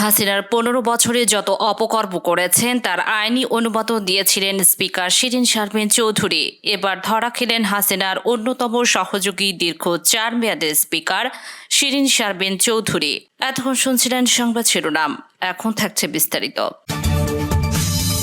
হাসিনার পনেরো বছরে যত অপকর্ম করেছেন, তার আইনি অনুমত দিয়েছিলেন স্পিকার শিরিন শারমিন চৌধুরী। এবার ধরা খেলেন হাসিনার অন্যতম সহযোগী দীর্ঘ চার মেয়াদের স্পিকার শিরিন শারমিন চৌধুরী। এতক্ষণ শুনছিলেন সংবাদ শিরোনাম। এখন থাকছে বিস্তারিত।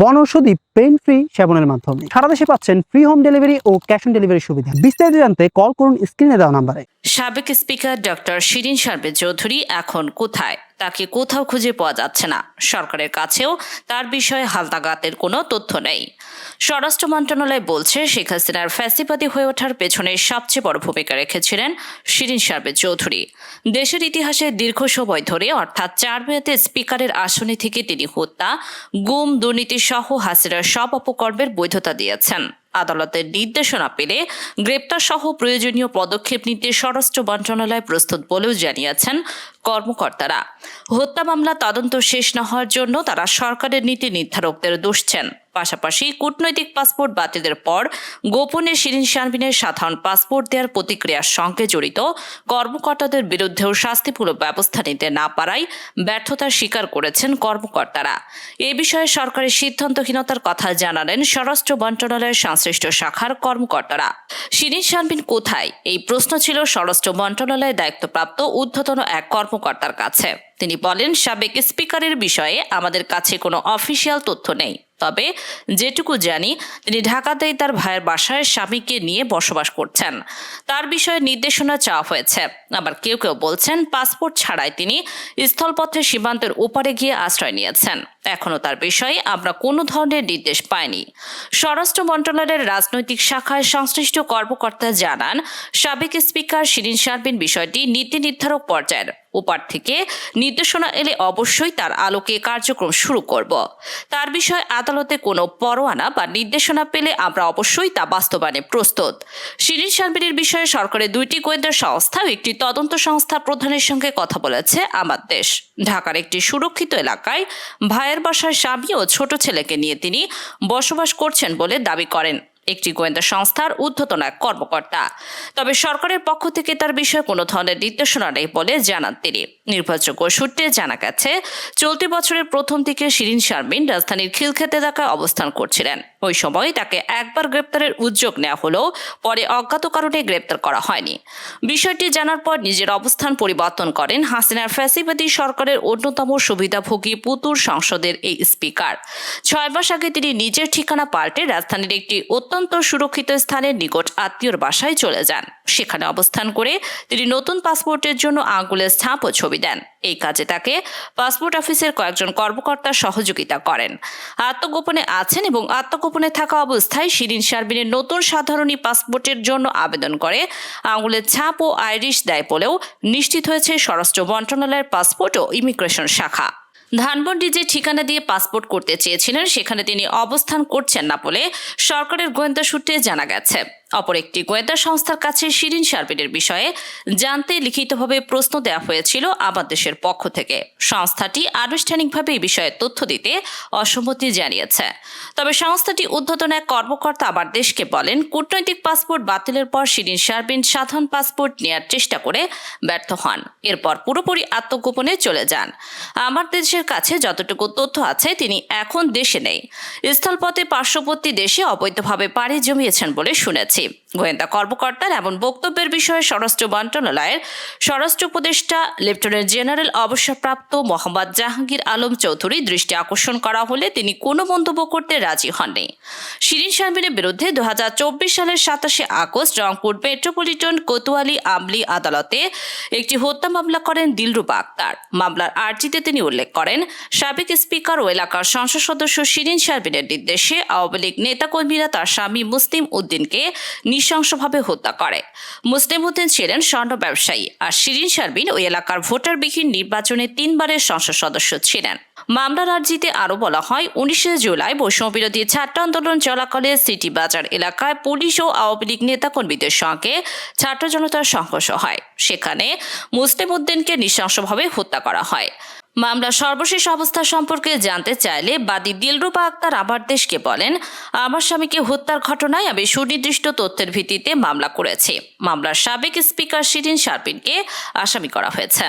বনৌষধি পেন ফ্রি সেবনের মাধ্যমে। সারা দেশে পাচ্ছেন ফ্রি হোম ডেলিভারি ও ক্যাশ অন ডেলিভারি সুবিধা। বিস্তারিত জানতে কল করুন স্ক্রিনে দেওয়া নাম্বারে সাবেক স্পিকার ডক্টর শিরিন সার্বে চৌধুরী এখন কোথায়? তাকে কোথাও খুঁজে পাওয়া যাচ্ছে না। সরকারের কাছেও তার বিষয়ে হালতাগাতের কোনো তথ্য নেই। স্বরাষ্ট্র মন্ত্রণালয় বলছে, শেখ হাসিনার ফ্যাসিবাদী হয়ে ওঠার পেছনে সবচেয়ে বড় ভূমিকা রেখেছিলেন শিরিন শারমিন চৌধুরী। দেশের ইতিহাসে দীর্ঘ সময় ধরে, অর্থাৎ চার মেয়াদে স্পিকারের আসনে থেকে তিনি হত্যা, গুম, দুর্নীতি সহ হাসিনার সব অপকর্মের বৈধতা দিয়েছেন। আদালতের নির্দেশনা পেলে গ্রেপ্তার সহ প্রয়োজনীয় পদক্ষেপ নিতে স্বরাষ্ট্র মন্ত্রণালয় প্রস্তুত বলেও জানিয়েছেন কর্মকর্তারা। হত্যা মামলা তদন্ত শেষ না হওয়ার জন্য তারা সরকারের নীতি নির্ধারকদের দোষছেন পাশাপাশি কূটনৈতিক পাসপোর্ট বাতিলের পর গোপনে শিরিন শারমিনের সাধারণ পাসপোর্ট দেওয়ার প্রতিক্রিয়ার সঙ্গে জড়িত কর্মকর্তাদের বিরুদ্ধেও শাস্তিমূলক ব্যবস্থা নিতে না পারায় ব্যর্থতার স্বীকার করেছেন কর্মকর্তারা। এ বিষয়ে সরকারের সিদ্ধান্তহীনতার কথা জানালেন স্বরাষ্ট্র মন্ত্রণালয়ের সংশ্লিষ্ট শাখার কর্মকর্তারা। শিরিন শারমিন কোথায়? এই প্রশ্ন ছিল স্বরাষ্ট্র মন্ত্রণালয়ের দায়িত্বপ্রাপ্ত ঊর্ধ্বতন এক কর্মকর্তার কাছে। তিনি বলেন সাবেক স্পিকারের বিষয়ে আমাদের কাছে কোনো অফিসিয়াল তথ্য নেই। তবে যেটুকু জানি, তিনি ঢাকাতেই তার ভাইয়ের বাসায় স্বামীকে নিয়ে বসবাস করছেন। তার বিষয়ে নির্দেশনা চাওয়া হয়েছে। আবার কেউ কেউ বলছেন, পাসপোর্ট ছাড়াই তিনি স্থলপথে সীমান্তের ওপারে গিয়ে আশ্রয় নিয়েছেন। এখনও তার বিষয়ে আমরা কোনো ধরনের নির্দেশ পাইনি। স্বরাষ্ট্র মন্ত্রণালয়ের রাজনৈতিক শাখায় সংশ্লিষ্ট কর্মকর্তা জানান, সাবেক স্পিকার শিরিন শারবিন বিষয়টি নীতি নির্ধারক পর্যায়ের। ওপার থেকে নির্দেশনা এলে অবশ্যই তার আলোকে কার্যক্রম শুরু করব। তার বিষয়ে আদালতে কোনো পরোয়ানা বা নির্দেশনা পেলে আমরা অবশ্যই তা বাস্তবায়নে প্রস্তুত। শিরিন শারমিনের বিষয়ে সরকারের দুইটি গোয়েন্দা সংস্থা একটি তদন্ত সংস্থা প্রধানের সঙ্গে কথা বলেছে আমার দেশ। ঢাকার একটি সুরক্ষিত এলাকায় ভাইয়ের বাসায় স্বামী ও ছোট ছেলেকে নিয়ে তিনি বসবাস করছেন বলে দাবি করেন। একটি গোয়েন্দা সংস্থার ঊর্ধ্বতন এক কর্মকর্তা। তবে সরকারের পক্ষ থেকে তার বিষয়ে কোনো ধরনের নির্দেশনা নেই বলে জানান তিনি। নির্ভরযোগ্য সূত্রে জানা গেছে, চলতি বছরের প্রথম দিকে শিরিন শারমিন রাজধানীর খিলক্ষেত এলাকায় অবস্থান করছিলেন। ওই সময় তাকে একবার গ্রেপ্তারের উদ্যোগ নেওয়া হলেও পরে অজ্ঞাত কারণে গ্রেপ্তার করা হয়নি। বিষয়টি জানার পর নিজের অবস্থান পরিবর্তন করেন হাসিনার ফ্যাসিবাদী সরকারের অন্যতম সুবিধাভোগী পুতুর সংসদের এই স্পিকার। ছয় মাস আগে তিনি নিজের ঠিকানা পাল্টে রাজধানীর একটি অত্যন্ত সুরক্ষিত স্থানের নিকট আত্মীয়র বাসায় চলে যান। সেখানে অবস্থান করে তিনি নতুন পাসপোর্টের জন্য আঙ্গুলের ছাপ ও ছবি দেন। এই কাজে তাকে পাসপোর্ট অফিসের কয়েকজন কর্মকর্তা সহযোগিতা করেন। আত্মগোপনে আছেন এবং আত্মগোপনে থাকা অবস্থায় শিরিন শারবিনের নতুন সাধারণী পাসপোর্টের জন্য আবেদন করে। আঙুলের ছাপ ও আইরিশ দেয় বলেও নিশ্চিত হয়েছে স্বরাষ্ট্র মন্ত্রণালয়ের পাসপোর্ট ও ইমিগ্রেশন শাখা। ধানমন্ডি যে ঠিকানা দিয়ে পাসপোর্ট করতে চেয়েছিলেন, সেখানে তিনি অবস্থান করছেন না বলে সরকারের গোয়েন্দা সূত্রে জানা গেছে। অপর একটি গোয়েন্দা সংস্থার কাছে শিরিন শারবিনের বিষয়ে জানতে লিখিতভাবে প্রশ্ন দেওয়া হয়েছিল আমার দেশের পক্ষ থেকে। সংস্থাটি আনুষ্ঠানিকভাবে এই বিষয়ে তথ্য দিতে অসম্মতি জানিয়েছে। তবে সংস্থাটি উদ্ধতন এক কর্মকর্তা আবার দেশকে বলেন, কূটনৈতিক পাসপোর্ট বাতিলের পর শিরিন শারবিন সাধারণ পাসপোর্ট নেওয়ার চেষ্টা করে ব্যর্থ হন। এরপর পুরোপুরি আত্মগোপনে চলে যান। আমার দেশের কাছে যতটুকু তথ্য আছে, তিনি এখন দেশে নেই। স্থলপথে পার্শ্ববর্তী দেশে অবৈধভাবে পাড়ি জমিয়েছেন বলে শুনেছি। গোয়েন্দা কর্মকর্তার এমন বক্তব্যের বিষয়ে স্বরাষ্ট্র মন্ত্রণালয়ের স্বরাষ্ট্র উপদেষ্টা, লেফটেন্যান্ট জেনারেল অবসরপ্রাপ্ত মোহাম্মদ জাহাঙ্গীর আলম চৌধুরী দৃষ্টি আকর্ষণ করা হলে তিনি কোনো মন্তব্য করতে রাজি হননি। শিরিন শারমিনের বিরুদ্ধে দু সালের সাতাশে আগস্ট রংপুর মেট্রোপলিটন কোতোয়ালি আমলি আদালতে একটি হত্যা মামলা করেন দিলরুবা আক্তার। মামলার আর্জিতে তিনি উল্লেখ করেন, সাবেক স্পিকার ও এলাকার সংসদ সদস্য শিরিন শারমিনের নির্দেশে আওয়ামী লীগ নেতাকর্মীরা তার স্বামী মুসলিম উদ্দিনকে নৃশংসভাবে হত্যা করে। মুসলিম উদ্দিন ছিলেন স্বর্ণ ব্যবসায়ী আর শিরিন শারমিন ওই এলাকার ভোটারবিহীন নির্বাচনে তিনবারের সংসদ সদস্য ছিলেন। মামলার আর্জিতে আরও বলা হয়, উনিশে জুলাই বৈষম্যবিরোধী ছাত্র আন্দোলন চলাকালে সিটি বাজার এলাকায় পুলিশ ও আওয়ামী লীগ নেতাকর্মীদের সঙ্গে ছাত্র জনতার সংঘর্ষ হয়। সেখানে মুসলিম উদ্দিনকে নৃশংসভাবে হত্যা করা হয়। মামলার সর্বশেষ অবস্থা সম্পর্কে জানতে চাইলে বাদী দিলরুবা আক্তার আবার দেশকে বলেন, আমার স্বামীকে হত্যার ঘটনায় আমি সুনির্দিষ্ট তথ্যের ভিত্তিতে মামলা করেছি। মামলার সাবেক স্পিকার শিরিন শারপিনকে আসামি করা হয়েছে।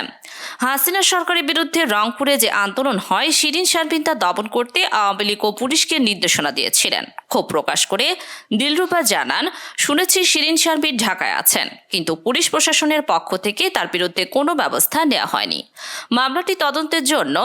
হাসিনা সরকারের বিরুদ্ধে রংপুরে যে আন্দোলন হয়, শিরিন শারপিন তা দমন করতে আওয়ামী লীগ ও পুলিশকে নির্দেশনা দিয়েছিলেন। ক্ষোভ প্রকাশ করে দিলরূপা জানান, শুনেছি শিরিন শারমিন ঢাকায় আছেন, কিন্তু পুলিশ প্রশাসনের পক্ষ থেকে তার বিরুদ্ধে কোনো ব্যবস্থা নেওয়া হয়নি। মামলাটি তদন্তের জন্য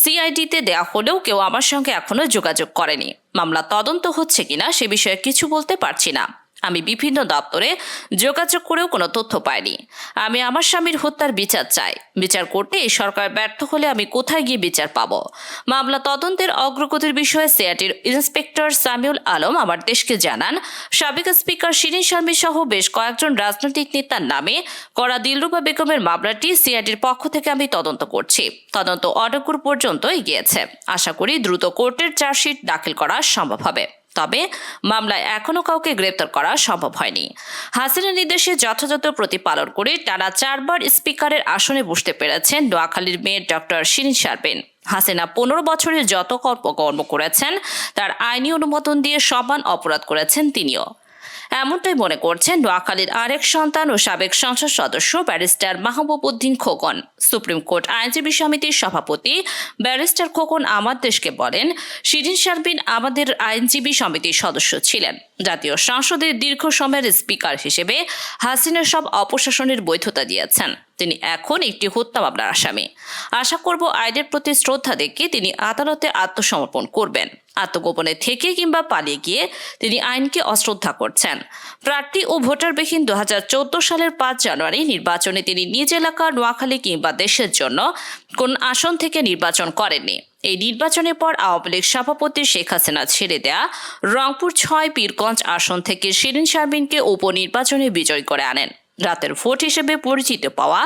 সিআইডিতে দেওয়া হলেও কেউ আমার সঙ্গে এখনও যোগাযোগ করেনি। মামলা তদন্ত হচ্ছে কিনা সে বিষয়ে কিছু বলতে পারছি না। আমি বিভিন্ন দপ্তরে যোগাযোগ করেও কোনো তথ্য পাইনি। আমি আমার স্বামীর হত্যার বিচার চাই। বিচার করতে এই সরকার ব্যর্থ হলে আমি কোথায় গিয়ে বিচার পাব? মামলা তদন্তের অগ্রগতির বিষয়ে সিআইটির ইন্সপেক্টর সামিউল আলম আমার দেশকে জানান, সাবেক স্পিকার শিরিন শারমি সহ বেশ কয়েকজন রাজনৈতিক নেতার নামে করা দিলরুবা বেগমের মামলাটি সিআইডির পক্ষ থেকে আমি তদন্ত করছি। তদন্ত অনেকগুর পর্যন্ত এগিয়েছে। আশা করি দ্রুত কোর্টের চার্জশিট দাখিল করা সম্ভব হবে। তবে মামলায় এখনও কাউকে গ্রেপ্তার করা সম্ভব হয়নি। হাসিনের নির্দেশে যথাযথ প্রতিপালন করে টানা চারবার স্পিকারের আসনে বসতে পেরেছেন নোয়াখালীর মেয়ের ডক্টর শিরিন শারবেন হাসিনা পনেরো বছরের যত কর্ম করেছেন, তার আইনি অনুমোদন দিয়ে সমান অপরাধ করেছেন তিনিও। এমনটাই মনে করছেন নোয়াখালীর আরেক সন্তান ও সাবেক সংসদ সদস্য barrister Mahbub Uddin Khokon. Supreme court আইনজীবী সমিতির সভাপতি ব্যারিস্টার খোকন আমার দেশকে বলেন, শিরিন শারবিন আমাদের আইনজীবী সমিতির সদস্য ছিলেন। জাতীয় সংসদের দীর্ঘ সময়ের স্পিকার হিসেবে হাসিনা সব অপশাসনের বৈধতা দিয়েছেন। তিনি এখন একটি হত্যা মামলার আসামি। আশা করব আইনের প্রতি শ্রদ্ধা দেখে তিনি আদালতে আত্মসমর্পণ করবেন। আত্মগোপনে থেকে কিংবা পালিয়ে গিয়ে তিনি আইনকে অশ্রদ্ধা করছেন। প্রার্থী ও ভোটারবিহীন দু হাজার চোদ্দ সালের পাঁচ জানুয়ারি নির্বাচনে তিনি নিজ এলাকা, নোয়াখালী কিংবা দেশের জন্য কোন আসন থেকে নির্বাচন করেননি। এই নির্বাচনের পর আওয়ামী লীগ সভাপতি শেখ হাসিনা ছেড়ে দেয়া রংপুর ছয়, পীরগঞ্জ আসন থেকে শিরিন শারমিনকে উপনির্বাচনে বিজয় করে আনেন। রাতের ভোট হিসেবে পরিচিত পাওয়া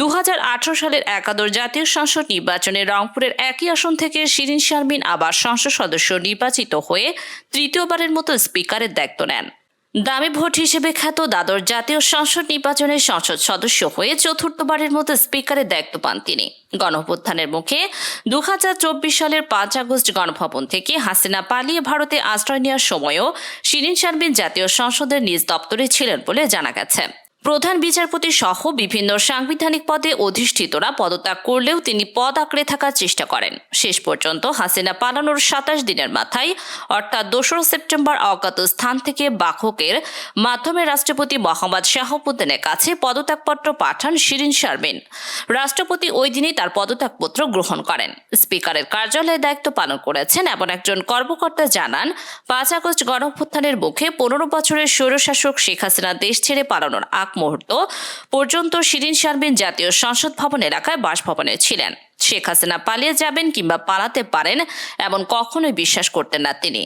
দু হাজার আঠারো সালের একাদশ জাতীয় সংসদ নির্বাচনে রংপুরের একই আসন থেকে শিরিন শারমিন আবার সংসদ সদস্য নির্বাচিত হয়ে তৃতীয়বারের মতো স্পিকারের দায়িত্ব নেন। দামি ভোট হিসেবে খ্যাত দাদর জাতীয় সংসদ নির্বাচনের সংসদ সদস্য হয়ে চতুর্থবারের মতো স্পিকারের দায়িত্ব পান তিনি। গণভ্যুত্থানের মুখে দু হাজার চব্বিশ সালের পাঁচ আগস্ট গণভবন থেকে হাসিনা পালিয়ে ভারতে আশ্রয় নেওয়ার সময়ও শিরিন শারমিন জাতীয় সংসদের নিজ দপ্তরে ছিলেন বলে জানা গেছে। প্রধান বিচারপতি সহ বিভিন্ন সাংবিধানিক পদে অধিষ্ঠিতরা পদত্যাগ করলেও তিনি পদ আঁকড়ে থাকার চেষ্টা করেন। শেষ পর্যন্ত হাসিনা পালানোর সাতাশ দিনের মাথায়, অর্থাৎ দোসরা সেপ্টেম্বর অজ্ঞাত স্থান থেকে বাহকের মাধ্যমে রাষ্ট্রপতি মোহাম্মদ শাহাবুদ্দিনের কাছে পদত্যাগপত্র পাঠান শিরিন শারমিন। রাষ্ট্রপতি ওই দিনই তার পদত্যাগপত্র গ্রহণ করেন। স্পিকারের কার্যালয়ে দায়িত্ব পালন করেছেন এমন একজন কর্মকর্তা জানান, পাঁচ আগস্ট গণঅভ্যুত্থানের মুখে পনেরো বছরের স্বৈরশাসক শেখ হাসিনা দেশ ছেড়ে পালানোর আগ মুহূর্ত পর্যন্ত শিরিন শারমিন জাতীয় সংসদ ভবন এলাকায় বাসভবনে ছিলেন। শেখ হাসিনা পালিয়ে যাবেন কিংবা পালাতে পারেন এমন কখনোই বিশ্বাস করতেন না তিনি।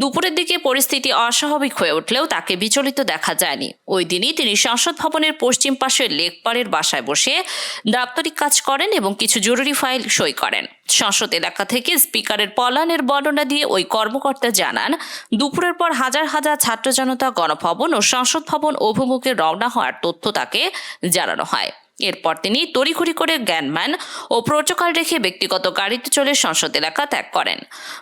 দুপুরের দিকে পরিস্থিতি অস্বাভাবিক হয়ে উঠলেও তাকে বিচলিত দেখা যায়নি। ওই দিনই তিনি সংসদ ভবনের পশ্চিম পাশের লেকপাড়ের বাসায় বসে দাপ্তরিক কাজ করেন এবং কিছু জরুরি ফাইল সই করেন। সংসদ এলাকা থেকে স্পিকারের পলায়নের বর্ণনা দিয়ে ওই কর্মকর্তা জানান, দুপুরের পর হাজার হাজার ছাত্র জনতা গণভবন ও সংসদ ভবন অভিমুখে রওনা হওয়ার তথ্য তাকে জানানো হয়। এরপর তিনি তড়িঘড়ি করে জ্ঞানম্যান ও প্রোটোকল রেখে ব্যক্তিগত গাড়িতে চলে সংসদ এলাকা ত্যাগ করেন।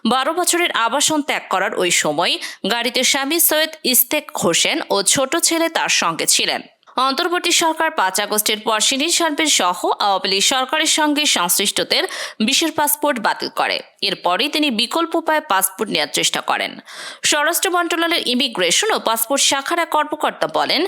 বারো বছরের আবাসন ত্যাগ করার ওই সময় গাড়িতে স্বামী সৈয়দ ইস্তেক হোসেন ও ছোট ছেলে তার সঙ্গে ছিলেন। অন্তর্বর্তী সরকার পাঁচ আগস্টের পর শিরিন শারবিন সহ আওয়ামী লীগ সরকারের সঙ্গে সংশ্লিষ্টদের বিশের পাসপোর্ট বাতিল করে। এরপরই তিনি বিকল্প উপায়ে পাসপোর্ট নেওয়ার চেষ্টা করেন। স্বরাষ্ট্র মন্ত্রণালয়ের ইমিগ্রেশন ও পাসপোর্ট শাখার এক কর্মকর্তা বলেন,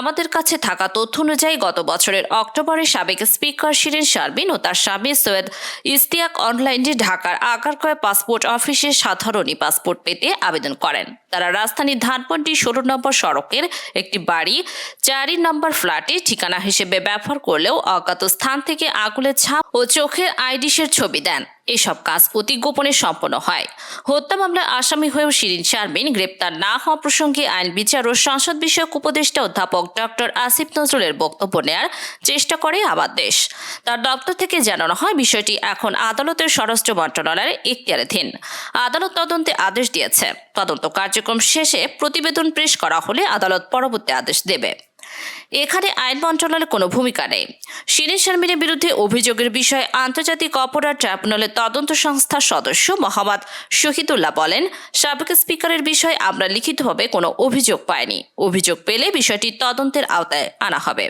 আমাদের কাছে থাকা তথ্য অনুযায়ী গত বছরের অক্টোবরে সাবেক স্পিকার শিরিন শারবিন ও তার স্বামী সৈয়দ ইস্তিয়াক অনলাইনে ঢাকার আগারকয় পাসপোর্ট অফিসে সাধারণই পাসপোর্ট পেতে আবেদন করেন। তারা রাজধানীর ধানপন্ডি ষোলো নম্বর সড়কের একটি বাড়ি, চারি নম্বর ফ্ল্যাটে ঠিকানা হিসেবে ব্যবহার করলেও অজ্ঞাত স্থান থেকে আগুলের ছাপ ও চোখের আইডিসের ছবি দেন। এসব কাজ অতি গোপনে সম্পন্ন হয়। হত্যা মামলায় আসামি হয়েও শিরিন শারমিন গ্রেপ্তার না হওয়া প্রসঙ্গে আইন বিচার ও সংসদ বিষয়ক উপদেষ্টা অধ্যাপক ডক্টর আসিফ নজরুলের বক্তব্য নেয়ার চেষ্টা করে আবার দেশ। তার দপ্তর থেকে জানানো হয়, বিষয়টি এখন আদালতের স্বরাষ্ট্র মন্ত্রণালয়ের এখতিয়ারাধীন আদালত তদন্তে আদেশ দিয়েছে। তদন্ত কার্যক্রম শেষে প্রতিবেদন পেশ করা হলে আদালত পরবর্তী আদেশ দেবে। এখানে আইন মন্ত্রণালয়ের কোনো ভূমিকা নেই। শিরিন শারমিনের বিরুদ্ধে অভিযোগের বিষয়ে আন্তর্জাতিক অপরাধ ট্রাইব্যুনালের তদন্ত সংস্থার সদস্য মোহাম্মদ শহীদুল্লাহ বলেন, সাবেক স্পিকারের বিষয়ে আমরা লিখিতভাবে কোনো অভিযোগ পাইনি। অভিযোগ পেলে বিষয়টি তদন্তের আওতায় আনা হবে।